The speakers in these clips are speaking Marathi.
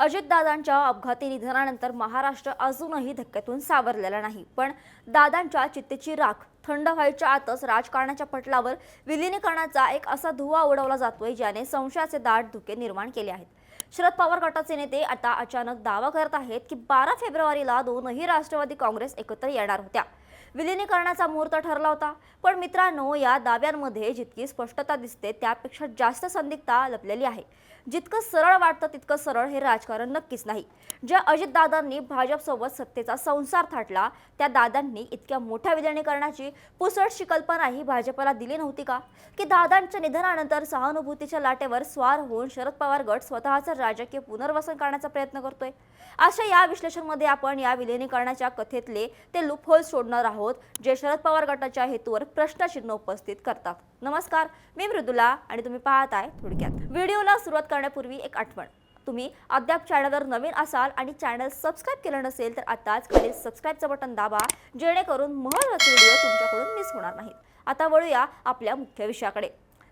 अजितदादांच्या अपघाती निधनानंतर महाराष्ट्र अजूनही धक्क्यातून सावरलेला नाही. पण दादांच्या चित्तेची राख थंड व्हायच्या आतच राजकारणाच्या पटलावर विलिनीकरणाचा एक असा धुवा उडवला जातोय ज्याने संशयाचे दाट धुके निर्माण केले आहेत. शरद पवार गटाचे नेते आता अचानक दावा करत आहेत की बारा फेब्रुवारीला दोनही राष्ट्रवादी काँग्रेस एकत्र येणार होत्या. विलिनीकरणाचा मुहूर्त ठरला होता पण मित्रांनो या दाव्यांमध्ये जितकी स्पष्टता दिसते त्यापेक्षा जास्त संदिग्धता लपलेली आहे. जितकं सरळ वाटतं तितकं सरळ हे राजकारण नक्कीच नाही. ज्या अजितदादांनी भाजपसोबत सत्तेचा संसार थाटला त्या दादांनी इतक्या मोठ्या विलिनीकरणाची पुसटशी कल्पनाही भाजपला दिली नव्हती का? की दादांच्या निधनानंतर सहानुभूतीच्या लाटेवर स्वार होऊन शरद पवार गट स्वतःचं राजकीय पुनर्वसन करण्याचा प्रयत्न करतोय? अशा या विश्लेषणमध्ये आपण या विलिनीकरणाच्या कथेतले ते लुपहोल सोडणार आहोत जे शरद पवार गटाच्या हेतूवर प्रश्नचिन्ह उपस्थित करतात. नमस्कार मी मृदुला आणि तुम्ही पाहत आहे थोडक्यात. व्हिडिओला सुरुवात करण्यापूर्वी एक आठवण. तुम्ही अद्याप चॅनलवर नवीन असाल आणि चॅनल सबस्क्राईब केलं नसेल तर आताच खाली सबस्क्राईबचं बटन दाबा जेणेकरून महत्त्वाचे व्हिडिओ तुमच्याकडून मिस होणार नाहीत. आता वळूया आपल्या मुख्य विषयाकडे.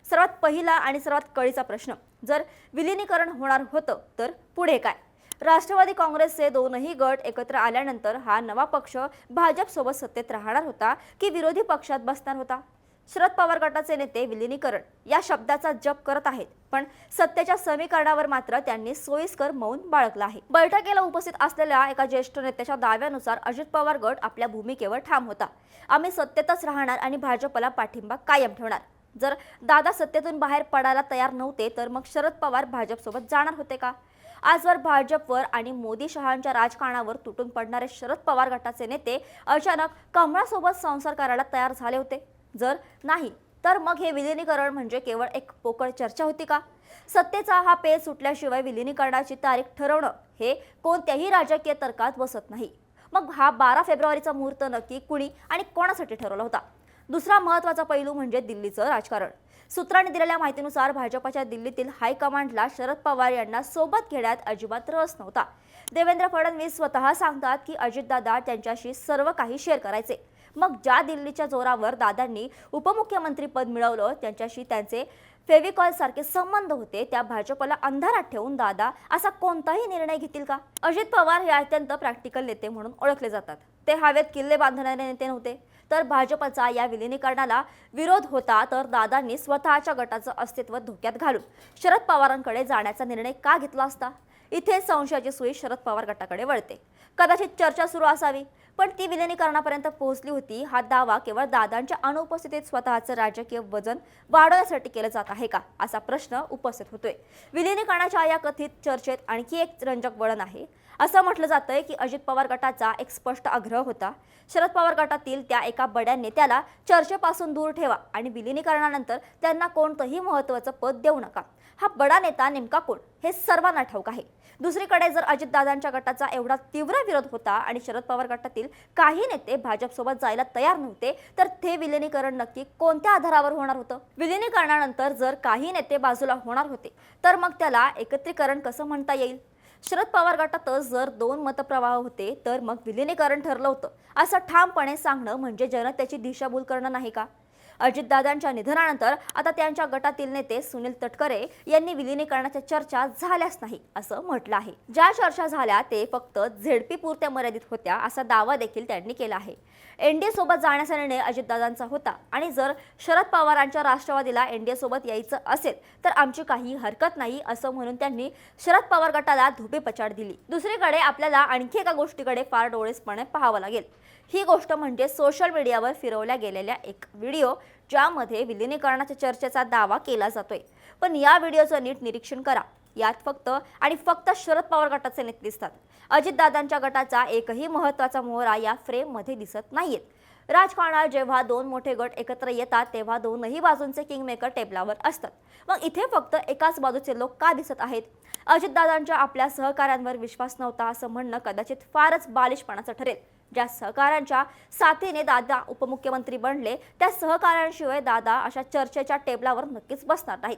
सर्वात पहिला आणि सर्वात कळीचा प्रश्न जर विलिनीकरण होणार होतं तर पुढे काय? राष्ट्रवादी काँग्रेसचे दोनही गट एकत्र आल्यानंतर हा नवा पक्ष भाजपसोबत सत्तेत राहणार होता की विरोधी पक्षात बसणार होता? शरद पवार गटाचे नेते विलिनीकरण या शब्दाचा जप करत आहेत पण सत्तेच्या समीकरणावर मात्र त्यांनी सोयीस्कर मौन बाळगलं आहे. बैठकीला उपस्थित असलेल्या एका ज्येष्ठ नेत्याच्या दाव्यानुसार अजित पवार गट आपल्या भूमिकेवर ठाम होता. आम्ही सत्तेतच राहणार आणि भाजपला पाठिंबा कायम ठेवणार. जर दादा सत्तेतून बाहेर पडायला तयार नव्हते तर मग शरद पवार भाजपसोबत जाणार होते का? आजवर भाजपवर आणि मोदी शहांच्या राजकारणावर तुटून पडणारे शरद पवार गटाचे नेते अचानक कमळासोबत संसार करायला तयार झाले होते. जर नाही तर मग हे विलिनीकरण म्हणजे केवळ एक पोकळ चर्चा होती का? सत्तेचा हा पेच सुटल्याशिवाय विलिनीकरणाची तारीख ठरवणं हे कोणत्याही राजकीय तर्कात बसत नाही. मग हा बारा फेब्रुवारीचा मुहूर्त नक्की कुणी आणि कोणासाठी ठरवला होता? दुसरा महत्त्वाचा पैलू म्हणजे दिल्लीचं राजकारण. सूत्रांनी दिलेल्या माहितीनुसार भाजपाच्या दिल्लीतील हायकमांडला शरद पवार यांना सोबत घेण्यात अजिबात रस नव्हता. देवेंद्र फडणवीस स्वतः सांगतात की अजितदादा त्यांच्याशी सर्व काही शेअर करायचे. मग ज्या दिल्लीच्या जोरावर दादांनी उपमुख्यमंत्रीपद मिळवलं त्यांच्याशी त्यांचे फेविकॉल सारखे संबंध होते त्या भाजपला अंधारात ठेवून दादा असा कोणताही निर्णय घेतील का? अजित पवार हे अत्यंत प्रॅक्टिकल नेते म्हणून ओळखले जातात. ते हवेत किल्ले बांधणारे नेते नव्हते. तर भाजपचा या विलिनीकरणाला विरोध होता तर दादांनी स्वतःच्या गटाचं अस्तित्व धोक्यात घालून शरद पवारांकडे जाण्याचा निर्णय का घेतला असता? इथे संशयाची सुई शरद पवार गटाकडे वळते. कदाचित चर्चा सुरू असावी. पण ती विलिनीकरणापर्यंत पोहोचली होती. हा दावा केवळ दादांच्या अनुपस्थितीत स्वतःचं राजकीय वजन वाढवण्यासाठी केलं जात आहे का असा प्रश्न उपस्थित होतोय. विलिनीकरणाच्या या कथित चर्चेत आणखी एक रंजक वळण आहे. असं म्हटलं जातंय की अजित पवार गटाचा एक स्पष्ट आग्रह होता. शरद पवार गटातील त्या एका बड्या नेत्याला चर्चेपासून दूर ठेवा आणि विलिनीकरणानंतर त्यांना कोणतंही महत्त्वाचं पद देऊ नका. हा बडा नेता नेमका कोण हे सर्वांना ठाऊक आहे. दुसरीकडे जर अजितदादांच्या गटाचा एवढा तीव्र विरोध होता आणि शरद पवार गटातील काही नेते भाजपसोबत जायला तयार नव्हते तर ते विलिनीकरण नक्की कोणत्या आधारावर होणार होतं? विलिनीकरणानंतर जर काही नेते बाजूला होणार होते तर मग त्याला एकत्रीकरण कसं म्हणता येईल? शरद पवार गटातच जर दोन मतप्रवाह होते तर मग विलिनीकरण ठरलं होतं. असं ठामपणे सांगणं म्हणजे जनतेची दिशाभूल करणं नाही का? अजितदादांच्या निधनानंतर आता त्यांच्या गटातील नेते सुनील तटकरे यांनी विलिनीकरणाच्या चर्चा झाल्याच नाही असं म्हटलं आहे. ज्या चर्चा झाल्या ते फक्त झेडपी पुरत्या मर्यादित होत्या असा दावा देखील त्यांनी केला आहे. एनडीए सोबत जाण्याचा निर्णय अजितदादांचा होता आणि जर शरद पवारांच्या राष्ट्रवादीला एनडीए सोबत यायचं असेल तर आमची काही हरकत नाही असं म्हणून त्यांनी शरद पवार गटाला धोबी पचाड दिली. दुसरीकडे आपल्याला आणखी एका गोष्टीकडे फार डोळेसपणे पाहावं लागेल. ही गोष्ट म्हणजे सोशल मीडियावर फिरवल्या गेलेल्या एक व्हिडिओ ज्यामध्ये विलिनीकरणाच्या चर्चेचा दावा केला जातोय. पण या व्हिडिओचं नीट निरीक्षण करा. यात फक्त आणि फक्त शरद पवार गटाचे नेते दिसतात. अजितदादांच्या गटाचा एकही महत्त्वाचा मोहरा या फ्रेममध्ये दिसत नाहीयेत राजकारणात जेव्हा दोन मोठे गट एकत्र येतात तेव्हा दोनही बाजूंचे किंगमेकर टेबलावर असतात. मग इथे फक्त एकाच बाजूचे लोक का दिसत आहेत? अजितदादांच्या आपल्या सहकाऱ्यांवर विश्वास नव्हता असं म्हणणं कदाचित फारच बालिशपणाचं ठरेल. ज्या सहकाऱ्यांच्या साथीने दादा उपमुख्यमंत्री बनले त्या सहकाऱ्यांशिवाय दादा अशा चर्चेच्या टेबलावर नक्कीच बसणार नाहीत.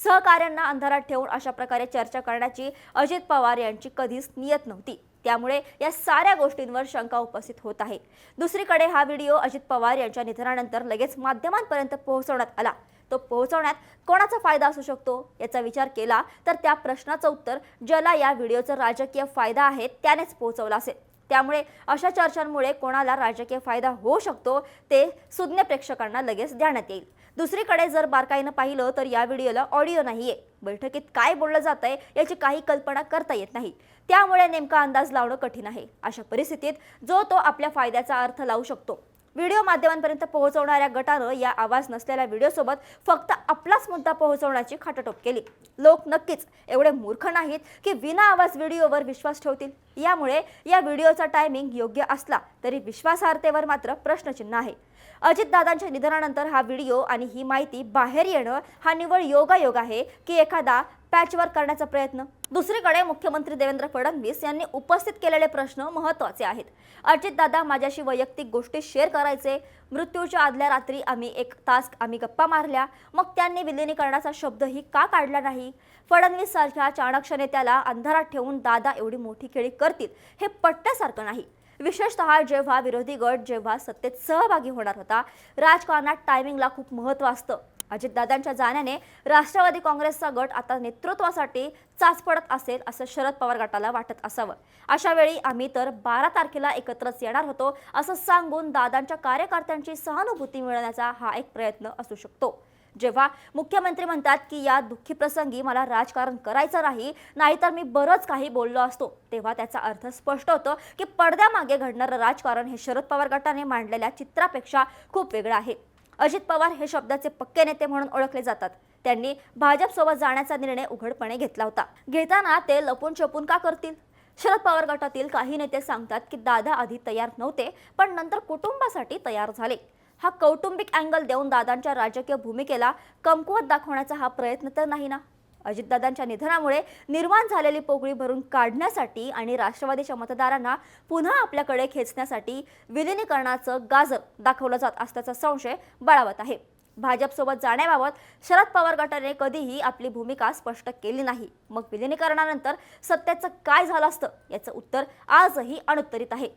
सहकाऱ्यांना अंधारात ठेवून अशा प्रकारे चर्चा करण्याची अजित पवार यांची कधीच नियत नव्हती. त्यामुळे या साऱ्या गोष्टींवर शंका उपस्थित होत आहे. दुसरीकडे हा व्हिडिओ अजित पवार यांच्या निधनानंतर लगेच माध्यमांपर्यंत पोहोचवण्यात आला. तो पोहोचवण्यात कोणाचा फायदा असू शकतो याचा विचार केला तर त्या प्रश्नाचं उत्तर ज्याला या व्हिडिओचा राजकीय फायदा आहे त्यानेच पोहोचवला असेल. त्यामुळे अशा चर्चांमुळे कोणाला राजकीय फायदा होऊ शकतो ते सुज्ञ प्रेक्षकांना लगेच देण्यात येईल. दुसरीकडे जर बारकाईनं पाहिलं तर या व्हिडिओला ऑडिओ नाहीये. बैठकीत काय बोललं जात आहे याची काही कल्पना करता येत नाही. त्यामुळे नेमका अंदाज लावणं कठीण आहे. अशा परिस्थितीत जो तो आपल्या फायद्याचा अर्थ लावू शकतो. व्हिडिओ माध्यमांपर्यंत पोहोचवणाऱ्या गटानं या आवाज नसलेल्या व्हिडिओसोबत फक्त आपलाच मुद्दा पोहोचवण्याची खाटाटोप केली. लोक नक्कीच एवढे मूर्ख नाहीत की विना आवाज व्हिडिओवर विश्वास ठेवतील. यामुळे या व्हिडिओचा टायमिंग योग्य असला तरी विश्वासार्हतेवर मात्र प्रश्नचिन्ह आहे. अजितदादांच्या निधनानंतर हा व्हिडिओ आणि ही माहिती बाहेर येणं हा निवळ योगायोग आहे की एखादा पॅचवर करण्याचा प्रयत्न? दुसरीकडे मुख्यमंत्री देवेंद्र फडणवीस यांनी उपस्थित केलेले प्रश्न महत्त्वाचे आहेत. अजितदादा माझ्याशी वैयक्तिक गोष्टी शेअर करायचे. मृत्यूच्या आदल्या रात्री आम्ही एक तास आम्ही गप्पा मारल्या. मग त्यांनी विलिनीकरणाचा शब्दही का काढला नाही? फडणवीस सारख्या चाणक्ष नेत्याला अंधारात ठेवून दादा एवढी मोठी खेळी करतील हे पटण्यासारखं नाही. विशेषतः जेव्हा विरोधी गट जेव्हा सत्तेत सहभागी होणार होता राजकारणात टायमिंगला खूप महत्त्व असतं. अजितदादांच्या जाण्याने राष्ट्रवादी काँग्रेसचा गट आता नेतृत्वासाठी चाच पडत असेल असं शरद पवार गटाला वाटत असावं. अशा वेळी आम्ही तर बारा तारखेला एकत्रच येणार होतो असं सांगून दादांच्या कार्यकर्त्यांची सहानुभूती मिळवण्याचा हा एक प्रयत्न असू शकतो. जेव्हा मुख्यमंत्री म्हणतात की या दुःखी प्रसंगी मला राजकारण करायचं नाही नाहीतर मी बरंच काही बोललो असतो. तेव्हा त्याचा अर्थ स्पष्ट होतो की पडद्यामागे घडणारं राजकारण हे शरद पवार गटाने मांडलेल्या चित्रापेक्षा खूप वेगळं आहे. अजित पवार हे शब्दाचे पक्के नेते म्हणून ओळखले जातात. त्यांनी भाजपसोबत जाण्याचा निर्णय उघडपणे घेतला होता. घेताना ते लपून छपून का करतील? शरद पवार गटातील काही नेते सांगतात की दादा आधी तयार नव्हते पण नंतर कुटुंबासाठी तयार झाले. हा कौटुंबिक अँगल देऊन दादांच्या राजकीय भूमिकेला कमकुवत दाखवण्याचा हा प्रयत्न तर नाही ना? अजितदादांच्या निधनामुळे निर्माण झालेली पोकळी भरून काढण्यासाठी आणि राष्ट्रवादीच्या मतदारांना पुन्हा आपल्याकडे खेचण्यासाठी विलिनीकरणाचं गाजर दाखवलं जात असल्याचा संशय बळावत आहे. भाजपसोबत जाण्याबाबत शरद पवार गटाने कधीही आपली भूमिका स्पष्ट केली नाही. मग विलिनीकरणानंतर सत्याचं काय झालं असतं याचं उत्तर आजही अनुत्तरित आहे.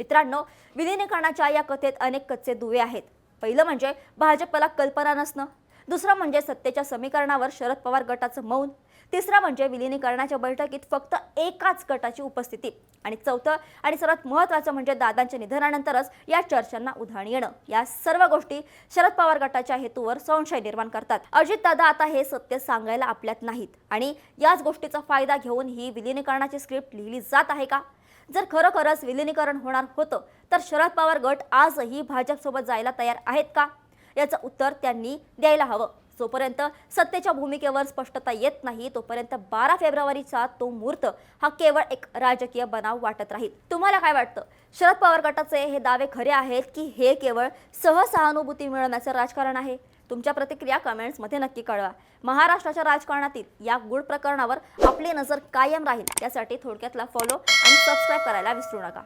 मित्रांनो विलिनीकरणाच्या या कथेत अनेक कच्चे दुवे आहेत. पहिलं म्हणजे भाजपला कल्पना नसणं. दुसरं म्हणजे सत्तेच्या समीकरणावर शरद पवार गटाचं मौन. तिसरं म्हणजे विलिनीकरणाच्या बैठकीत फक्त एकाच गटाची उपस्थिती. आणि चौथं आणि सर्वात महत्त्वाचं म्हणजे दादांच्या निधनानंतरच या चर्चांना उधाण येणं. या सर्व गोष्टी शरद पवार गटाच्या हेतूवर संशय निर्माण करतात. अजित दादा आता हे सत्य सांगायला आपल्यात नाहीत. आणि याच गोष्टीचा फायदा घेऊन ही विलिनीकरणाची स्क्रिप्ट लिहिली जात आहे का? जर खरोखरच विलिनीकरण होणार होतं तर शरद पवार गट आजही भाजपसोबत जायला तयार आहेत का? याचं उत्तर त्यांनी द्यायला हवं. जोपर्यंत सत्तेच्या भूमिकेवर स्पष्टता येत नाही तोपर्यंत बारा फेब्रुवारीचा तो मुहूर्त हा केवळ एक राजकीय बनाव वाटत राहील. तुम्हाला काय वाटतं? शरद पवार गटाचे हे दावे खरे आहेत की हे केवळ सहसहानुभूती मिळवण्याचं राजकारण आहे? तुमच्या प्रतिक्रिया कमेंट्समध्ये नक्की कळवा. महाराष्ट्राच्या राजकारणातील या गुड प्रकरणावर आपली नजर कायम राहील. त्यासाठी थोडक्यातला फॉलो आणि सबस्क्राईब करायला विसरू नका.